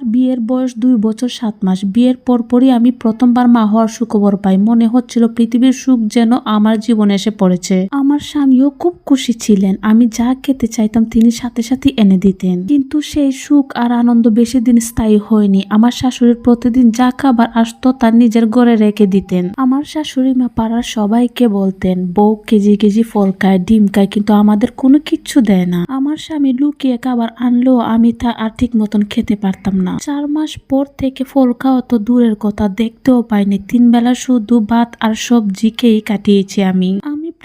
আমার বিয়ের বয়স দুই বছর সাত মাস। বিয়ের পরপরই আমি প্রথমবার মা হওয়ার সুখবর পাই। মনে হচ্ছিল পৃথিবীর সুখ যেন আমার জীবনে এসে পড়েছে। আমার স্বামীও খুব খুশি ছিলেন। আমি যা খেতে চাইতাম তিনি সাথে সাথে এনে দিতেন। কিন্তু সেই সুখ আর আনন্দ বেশি দিন স্থায়ী হয়নি। আমার শাশুড়ির প্রতিদিন যা খাবার আসতো তার নিজের ঘরে রেখে দিতেন। আমার শাশুড়ি মা পাড়ার সবাইকে বলতেন, বউ কেজি কেজি ফল খায়, ডিম খায়, কিন্তু আমাদের কোনো কিচ্ছু দেয় না। আমার স্বামী লুকিয়ে খাবার আনলো আমি তা আর ঠিক মতন খেতে পারতাম না। চার মাস পর থেকে ফল খাওয়া তো দূরের কথা, দেখতেও পাইনি। তিন বেলা শুধু ভাত আর সবজি খেয়েই কাটিয়েছি আমি।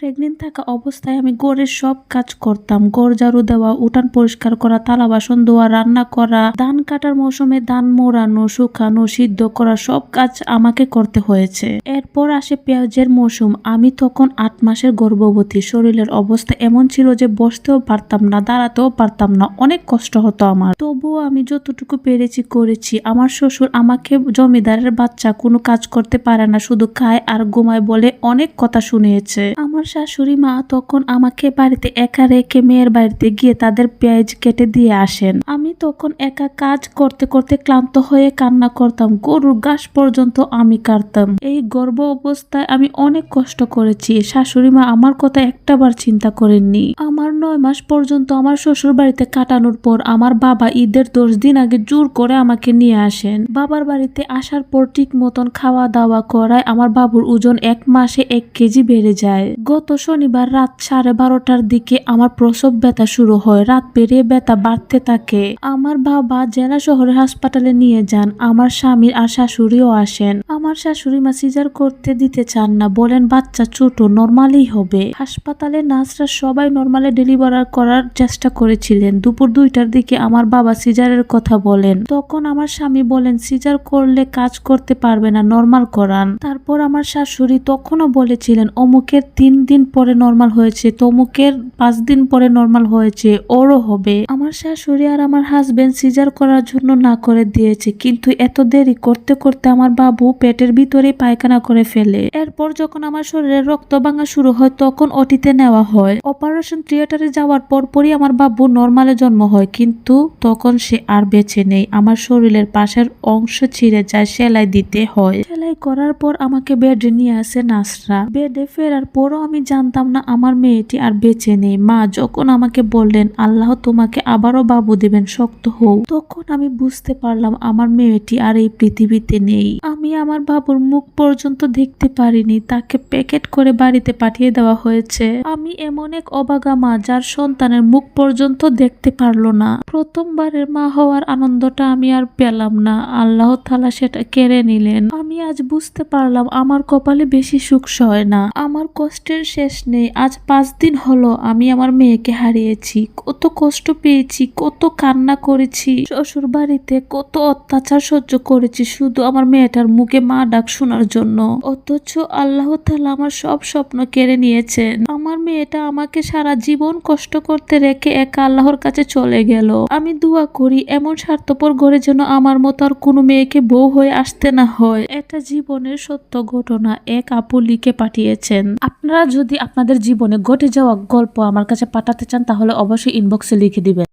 প্রেগনেন্ট থাকা অবস্থায় আমি গড়ের সব কাজ করতাম। গড় ঝাড়ু দেওয়া, উঠান পরিষ্কার করা, থালা বাসন ধোয়া, রান্না করা, ধান কাটার মৌসুমে ধান মোড়ানো, শুকানো, সিদ্ধ করা সব কাজ আমাকে করতে হয়েছে। এরপর আসে পেঁয়াজের মৌসুম। আমি তখন আট মাসের গর্ভবতী। শরীরের অবস্থা এমন ছিল যে বসতেও পারতাম না, দাঁড়াতেও পারতাম না। অনেক কষ্ট হতো আমার। তবুও আমি যতটুকু পেরেছি, করেছি। আমার শ্বশুর আমাকে জমিদারের বাচ্চা, কোনো কাজ করতে পারে না, শুধু খায় আর ঘুমায় বলে অনেক কথা শুনিয়েছে। আমার শাশুড়ি মা তখন আমাকে বাড়িতে একা রেখে মেয়ের বাড়িতে গিয়ে তাদের পেঁয়াজ কেটে দিয়ে আসেন। আমি তখন একা কাজ করতে করতে ক্লান্ত হয়ে কান্না করতাম, গরুর ঘাস পর্যন্ত আমি কাটতাম। এই গর্ব অবস্থায় আমি অনেক কষ্ট করেছি। শাশুড়ি মা আমার কথা একটাবার চিন্তা করেননি। আমার নয় মাস পর্যন্ত আমার শ্বশুর বাড়িতে কাটানোর পর আমার বাবা ঈদের দশ দিন আগে জোর করে আমাকে নিয়ে আসেন। বাবার বাড়িতে আসার পর ঠিক মতন খাওয়া দাওয়া করায় আমার বাবুর ওজন এক মাসে এক কেজি বেড়ে যায়। গত শনিবার রাত সাড়ে বারোটার দিকে আমার প্রসব ব্যথা শুরু হয়। রাত পেরিয়ে ব্যথা বাড়তে থাকে। আমার বাবা জেলা শহরের হাসপাতালে নিয়ে যান। আমার স্বামীর আর শাশুড়িও আসেন। আমার শাশুড়ি মা সিজার করতে দিতে চান না। বলেন, বাচ্চা ছোট নর্মালি হবে। হাসপাতালে নার্সরা সবাই নর্মালে ডেলিভার করার চেষ্টা করেছিলেন। দুপুর দুইটার দিকে আমার বাবা সিজারের কথা বলেন। তখন আমার স্বামী বলেন, সিজার করলে কাজ করতে পারবে না, নর্মাল করান। তারপর আমার শাশুড়ি তখনও বলেছিলেন, অমুকের তিন দিন পরে নর্মাল হয়েছে তমুকের পাঁচ দিন পরে নর্মাল হয়েছে ওরও হবে। আমার শাশুড়ি আর আমার হাজবেন্ড সিজার করার জন্য না করে দিয়েছে, কিন্তু এত দেরি করতে করতে আমার বাবু পেটের ভিতরে পায়খানা করে ফেলে। এরপর যখন আমার শরীরে রক্ত ভাঙা শুরু হয়, তখন অটিতে নেওয়া হয়। অপারেশন থিয়েটারে যাওয়ার পরপরই আমার বাবু নর্মালে জন্ম হয়, কিন্তু তখন সে আর বেঁচে নেই। আমার শরীরের পাশের অংশ ছিঁড়ে যায় সেলাই দিতে হয়। সেলাই করার পর আমাকে বেডে নিয়ে আসে নাসরা। বেডে ফেরার পরও আমি জানতাম না আমার মেয়েটি আর বেঁচে নেই। মা যখন আমাকে বললেন, আল্লাহ তোমাকে আবারও বাবু দেবেন, শক্ত হও। তখন আমি বুঝতে পারলাম আমার মেয়েটি আর এই পৃথিবীতে নেই। আমি আমার বাবুর মুখ পর্যন্ত দেখতে পারিনি। তাকে প্যাকেট করে বাড়িতে পাঠিয়ে দেওয়া হয়েছে। আমি এমন এক অবাগা মা যার সন্তানের মুখ পর্যন্ত দেখতে পারল না। প্রথমবারের মা হওয়ার আনন্দটা আমি আর পেলাম না। আল্লাহ তালা সেটা কেড়ে নিলেন। আমি আজ বুঝতে পারলাম আমার কপালে বেশি সুখ সয় না। আমার কষ্টের শেষ নেই। আজ পাঁচ দিন হলো আমি আমার মেয়েকে হারিয়েছি। কত কষ্ট পেয়েছি, কত কান্না করেছি। শ্বশুর বাড়িতে কত অত্যাচার সহ্য করেছি। শুধু আমার মেয়েটার মুখে মা ডাক শোনার জন্য। অথচ আল্লাহ তাআলা আমার সব স্বপ্ন কেড়ে নিয়েছেন। আমার মেয়েটা আমাকে সারা জীবন কষ্ট করতে রেখে একা আল্লাহর কাছে চলে গেল। আমি দোয়া করি এমন স্বার্থপর ঘরে যেন আমার মতো আর কোনো মেয়েকে বউ হয়ে আসতে না হয়। এটা জীবনের সত্য ঘটনা, এক আপু লিখে পাঠিয়েছেন। আপনারা যদি আপনাদের জীবনে ঘটে যাওয়া গল্প আমার কাছে পাঠাতে চান, তাহলে অবশ্যই ইনবক্সে লিখে দিবেন।